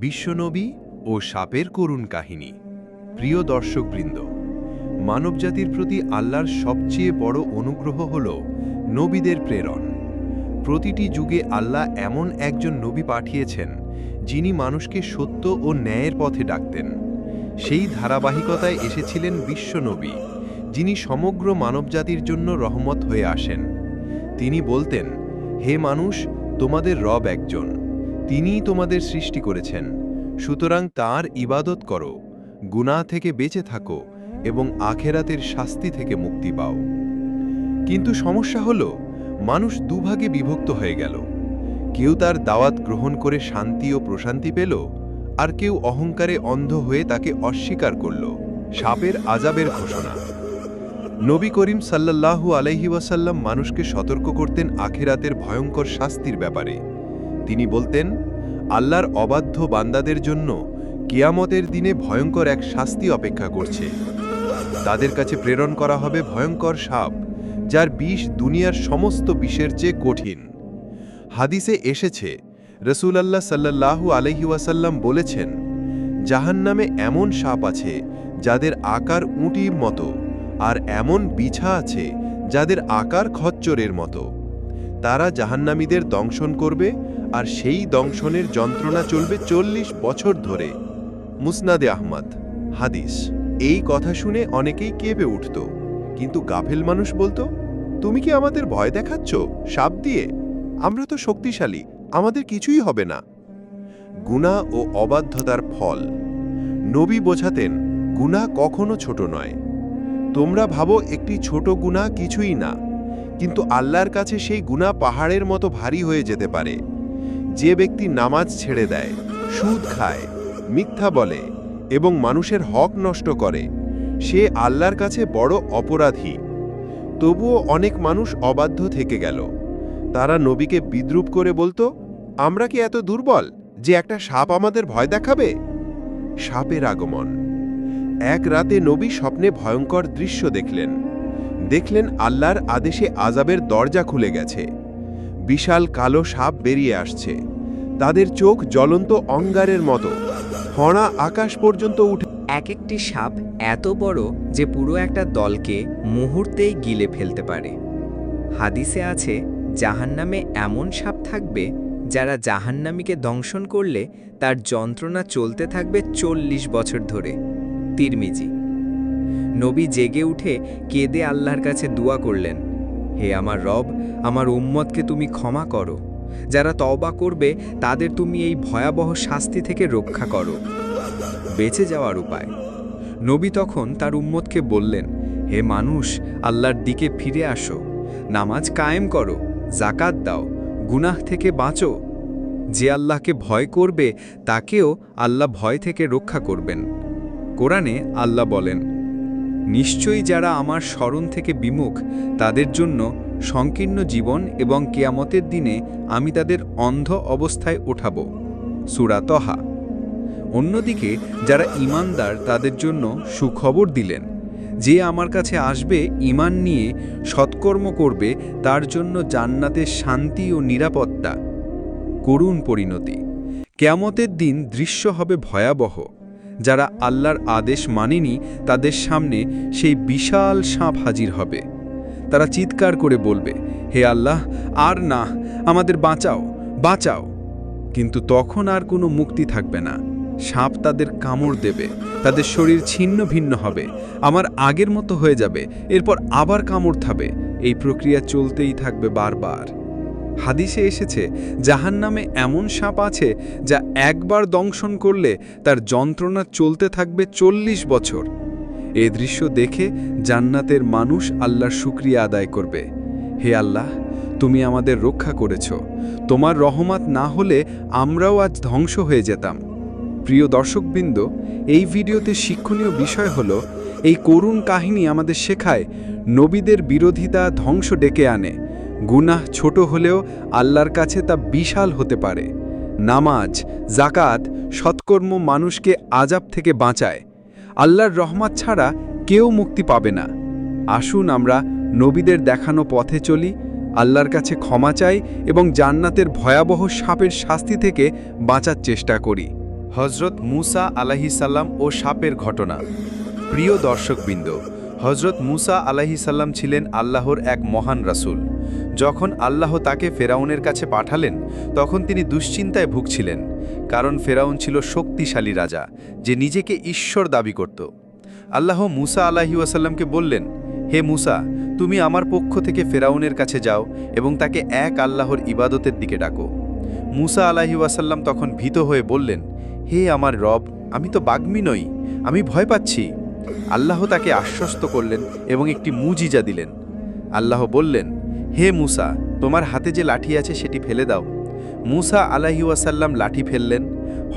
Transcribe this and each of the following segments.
বিশ্বনবী ও সাপের করুণ কাহিনী। প্রিয় দর্শকবৃন্দ, মানবজাতির প্রতি আল্লাহর সবচেয়ে বড় অনুগ্রহ হল নবীদের প্রেরণ। প্রতিটি যুগে আল্লাহ এমন একজন নবী পাঠিয়েছেন, যিনি মানুষকে সত্য ও ন্যায়ের পথে ডাকতেন। সেই ধারাবাহিকতায় এসেছিলেন বিশ্বনবী, যিনি সমগ্র মানবজাতির জন্য রহমত হয়ে আসেন। তিনি বলতেন, হে মানুষ, তোমাদের রব একজন। তিনিই তোমাদের সৃষ্টি করেছেন। সুতরাং তার ইবাদত করো, গুনাহ থেকে বেঁচে থাকো এবং আখেরাতের শাস্তি থেকে মুক্তি পাও। কিন্তু সমস্যা হল, মানুষ দুভাগে বিভক্ত হয়ে গেল। কেউ তার দাওয়াত গ্রহণ করে শান্তি ও প্রশান্তি পেল, আর কেউ অহংকারে অন্ধ হয়ে তাকে অস্বীকার করল, সাপের আজাবের ঘোষণা। নবী করিম সাল্লাল্লাহু আলাইহি ওয়াসাল্লাম মানুষকে সতর্ক করতেন আখেরাতের ভয়ঙ্কর শাস্তির ব্যাপারে। তিনি বলতেন, আল্লাহর অবাধ্য বান্দাদের জন্য কিয়ামতের দিনে ভয়ঙ্কর এক শাস্তি অপেক্ষা করছে। তাদের কাছে প্রেরণ করা হবে ভয়ঙ্কর সাপ, যার বিষ দুনিয়ার সমস্ত বিষের চেয়ে কঠিন। হাদিসে এসেছে রসুলাল্লাহ সাল্লাল্লাহু আলহি ওয়াসাল্লাম বলেছেন, জাহান্নামে এমন সাপ আছে যাদের আকার উঁটির মতো আর এমন বিছা আছে যাদের আকার খচ্চরের মতো। তারা জাহান্নামীদের দংশন করবে আর সেই দংশনের যন্ত্রণা চলবে চল্লিশ বছর ধরে। মুসনাদে আহমদ, হাদিস। এই কথা শুনে অনেকেই কেঁপে উঠত। কিন্তু গাফেল মানুষ বলতো, তুমি কি আমাদের ভয় দেখাচ্ছ? সাপ দিয়ে? আমরা তো শক্তিশালী, আমাদের কিছুই হবে না। গুণা ও অবাধ্যতার ফল। নবী বোঝাতেন, গুণা কখনো ছোট নয়। তোমরা ভাবো একটি ছোট গুণা কিছুই না, কিন্তু আল্লাহর কাছে সেই গুণা পাহাড়ের মতো ভারী হয়ে যেতে পারে। যে ব্যক্তি নামাজ ছেড়ে দেয়, সুদ খায়, মিথ্যা বলে এবং মানুষের হক নষ্ট করে, সে আল্লাহর কাছে বড় অপরাধী। তবুও অনেক মানুষ অবাধ্য থেকে গেল। তারা নবীকে বিদ্রুপ করে বলতো, আমরা কি এত দুর্বল যে একটা সাপ আমাদের ভয় দেখাবে? সাপের আগমন। এক রাতে নবী স্বপ্নে ভয়ঙ্কর দৃশ্য দেখলেন। দেখলেন আল্লাহর আদেশে আজাবের দরজা খুলে গেছে। বিশাল কালো সাপ বেরিয়ে আসছে। তাদের চোখ জ্বলন্ত অঙ্গারের মতো। ফণা আকাশ পর্যন্ত উঠে এক একটি সাপ এত বড় যে পুরো একটা দলকে মুহূর্তেই গিলে ফেলতে পারে। হাদিসে আছে, জাহান্নামে এমন সাপ থাকবে, যারা জাহান্নামীকে দংশন করলে তার যন্ত্রণা চলতে থাকবে চল্লিশ বছর ধরে। তিরমিজি, নবী জেগে উঠে কেঁদে আল্লাহর কাছে দোয়া করলেন, হে আমার রব, আমার উম্মতকে তুমি ক্ষমা করো। যারা তওবা করবে, তাদের তুমি এই ভয়াবহ শাস্তি থেকে রক্ষা করো। বেঁচে যাওয়ার উপায়। নবী তখন তার উম্মতকে বললেন, হে মানুষ, আল্লাহর দিকে ফিরে আসো। নামাজ কায়েম করো জাকাত দাও, গুনাহ থেকে বাঁচো। যে আল্লাহকে ভয় করবে, তাকেও আল্লাহ ভয় থেকে রক্ষা করবেন। কোরআনে আল্লাহ বলেন, নিশ্চয়ই যারা আমার স্মরণ থেকে বিমুখ, তাদের জন্য সংকীর্ণ জীবন এবং কেয়ামতের দিনে আমি তাদের অন্ধ অবস্থায় ওঠাব সুরাতহা অন্যদিকে যারা ইমানদার তাদের জন্য সুখবর দিলেন, যে আমার কাছে আসবে ইমান নিয়ে সৎকর্ম করবে, তার জন্য জান্নাতের শান্তি ও নিরাপত্তা। করুণ পরিণতি। কেয়ামতের দিন দৃশ্য হবে ভয়াবহ। যারা আল্লাহর আদেশ মানেনি, তাদের সামনে সেই বিশাল সাপ হাজির হবে। তারা চিৎকার করে বলবে, হে আল্লাহ, আর না, আমাদের বাঁচাও বাঁচাও। কিন্তু তখন আর কোনো মুক্তি থাকবে না। সাপ তাদের কামড় দেবে, তাদের শরীর ছিন্ন ভিন্ন হবে, আমার আগের মতো হয়ে যাবে, এরপর আবার কামড় থাবে এই প্রক্রিয়া চলতেই থাকবে বারবার। হাদিসে এসেছে, জাহান্নামে এমন সাপ আছে যা একবার দংশন করলে তার যন্ত্রণা চলতে থাকবে চল্লিশ বছর। এ দৃশ্য দেখে জান্নাতের মানুষ আল্লাহর শুক্রিয়া আদায় করবে। হে আল্লাহ, তুমি আমাদের রক্ষা করেছ। তোমার রহমত না হলে আমরাও আজ ধ্বংস হয়ে যেতাম। প্রিয় দর্শকবৃন্দ, এই ভিডিওতে শিক্ষণীয় বিষয় হল, এই করুণ কাহিনী আমাদের শেখায়, নবীদের বিরোধিতা ধ্বংস ডেকে আনে। গুনাহ ছোট হলেও আল্লাহর কাছে তা বিশাল হতে পারে। নামাজ জাকাত সৎকর্ম মানুষকে আজাব থেকে বাঁচায়। আল্লাহর রহমত ছাড়া কেউ মুক্তি পাবে না। আসুন আমরা নবীদের দেখানো পথে চলি, আল্লাহর কাছে ক্ষমা চাই এবং জান্নাতের ভয়াবহ সাপের শাস্তি থেকে বাঁচার চেষ্টা করি। হজরত মুসা আলাহিসাল্লাম ও সাপের ঘটনা। প্রিয় দর্শকবৃন্দ হজরত মুসা আলাহিসাল্লাম ছিলেন আল্লাহর এক মহান রাসূল। যখন আল্লাহ তাকে ফেরাউনের কাছে পাঠালেন, তখন তিনি দুশ্চিন্তায় ভুগছিলেন, কারণ ফেরাউন ছিল শক্তিশালী রাজা, যে নিজেকে ঈশ্বর দাবি করত। আল্লাহ মুসা আলাহি ওয়াসাল্লামকে বললেন, হে মুসা, তুমি আমার পক্ষ থেকে ফেরাউনের কাছে যাও এবং তাকে এক আল্লাহর ইবাদতের দিকে ডাকো। মুসা আলাহি ওয়াসাল্লাম তখন ভীত হয়ে বললেন, হে আমার রব, আমি তো বাগ্মী নই, আমি ভয় পাচ্ছি। আল্লাহ তাকে আশ্বস্ত করলেন এবং একটি মুজিজা দিলেন। আল্লাহ বললেন হে মুসা, তোমার হাতে যে লাঠি আছে সেটি ফেলে দাও। মুসা আলাহি ওয়াসাল্লাম লাঠি ফেললেন।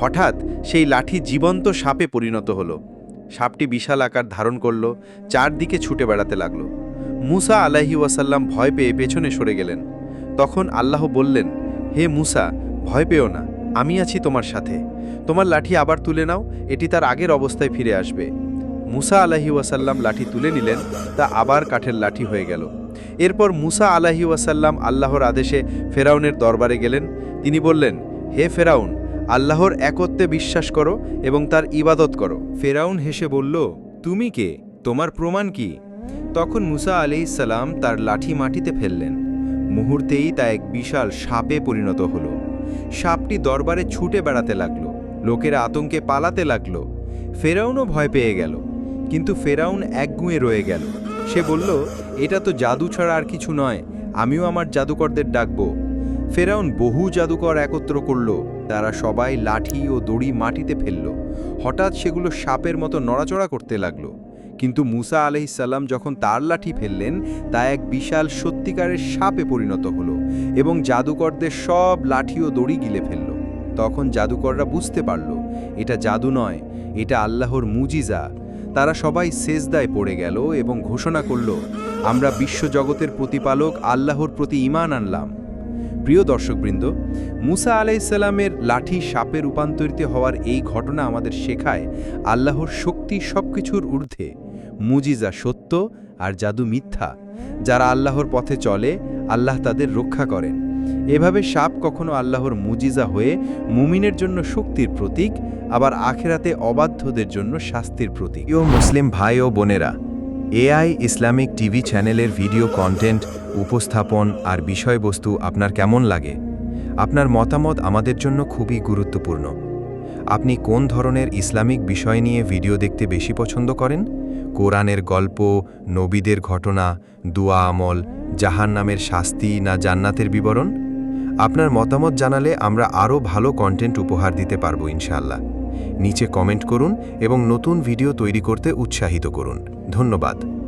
হঠাৎ সেই লাঠি জীবন্ত সাপে পরিণত হলো। সাপটি বিশাল আকার ধারণ করল, চারদিকে ছুটে বেড়াতে লাগল। মুসা আলাহি ওয়াসাল্লাম ভয় পেয়ে পেছনে সরে গেলেন। তখন আল্লাহ বললেন, হে মুসা, ভয় পেও না, আমি আছি তোমার সাথে। তোমার লাঠি আবার তুলে নাও, এটি তার আগের অবস্থায় ফিরে আসবে। মুসা আলাহি ওয়াসাল্লাম লাঠি তুলে নিলেন, তা আবার কাঠের লাঠি হয়ে গেল। এরপর মুসা আলাহি ওয়াসাল্লাম আল্লাহর আদেশে ফেরাউনের দরবারে গেলেন। তিনি বললেন, হে ফেরাউন, আল্লাহর একত্বে বিশ্বাস করো এবং তার ইবাদত করো। ফেরাউন হেসে বলল, তুমি কে? তোমার প্রমাণ কি? তখন মুসা আলাইসাল্লাম তার লাঠি মাটিতে ফেললেন। মুহূর্তেই তা এক বিশাল সাপে পরিণত হলো। সাপটি দরবারে ছুটে বেড়াতে লাগল, লোকেরা আতঙ্কে পালাতে লাগল। ফেরাউনও ভয় পেয়ে গেল। কিন্তু ফেরাউন একগুঁয়ে রয়ে গেল। সে বলল, এটা তো জাদু ছাড়া আর কিছু নয়, আমিও আমার জাদুকরদের ডাকবো। ফেরাউন বহু জাদুকর একত্র করল, তারা সবাই লাঠি ও দড়ি মাটিতে ফেলল। হঠাৎ সেগুলো সাপের মতো নড়াচড়া করতে লাগল। কিন্তু মুসা আলহিসাল্লাম যখন তার লাঠি ফেললেন, তা এক বিশাল সত্যিকারের সাপে পরিণত হলো এবং জাদুকরদের সব লাঠি ও দড়ি গিলে ফেলল। তখন জাদুকররা বুঝতে পারল, এটা জাদু নয়, এটা আল্লাহর মুজিজা। তারা সবাই সেজদায় পড়ে গেল এবং ঘোষণা করল, আমরা বিশ্বজগতের প্রতিপালক আল্লাহর প্রতি ইমান আনলাম। প্রিয় দর্শকবৃন্দ, মুসা আলাইসাল্লামের লাঠি সাপে রূপান্তরিত হওয়ার এই ঘটনা আমাদের শেখায় আল্লাহর শক্তি সবকিছুর ঊর্ধ্বে। মুজিজা সত্য আর জাদু মিথ্যা। যারা আল্লাহর পথে চলে আল্লাহ তাদের রক্ষা করেন। এভাবে সাপ কখনো আল্লাহর মুজিজা হয়ে মুমিনের জন্য শক্তির প্রতীক, আবার আখেরাতে অবাধ্যদের জন্য শাস্তির প্রতীক। প্রিয় মুসলিম ভাই ও বোনেরা, এআই ইসলামিক টিভি চ্যানেলের ভিডিও কন্টেন্ট, উপস্থাপন আর বিষয়বস্তু আপনার কেমন লাগে? আপনার মতামত আমাদের জন্য খুবই গুরুত্বপূর্ণ। আপনি কোন ধরনের ইসলামিক বিষয় নিয়ে ভিডিও দেখতে বেশি পছন্দ করেন? কোরআনের গল্প, নবীদের ঘটনা, দুয়া আমল জাহান নামের শাস্তি না জান্নাতের বিবরণ? আপনার মতামত জানালে আমরা আরও ভালো কন্টেন্ট উপহার দিতে পারব ইনশাল্লাহ নিচে কমেন্ট করুন এবং নতুন ভিডিও তৈরি করতে উৎসাহিত করুন। ধন্যবাদ।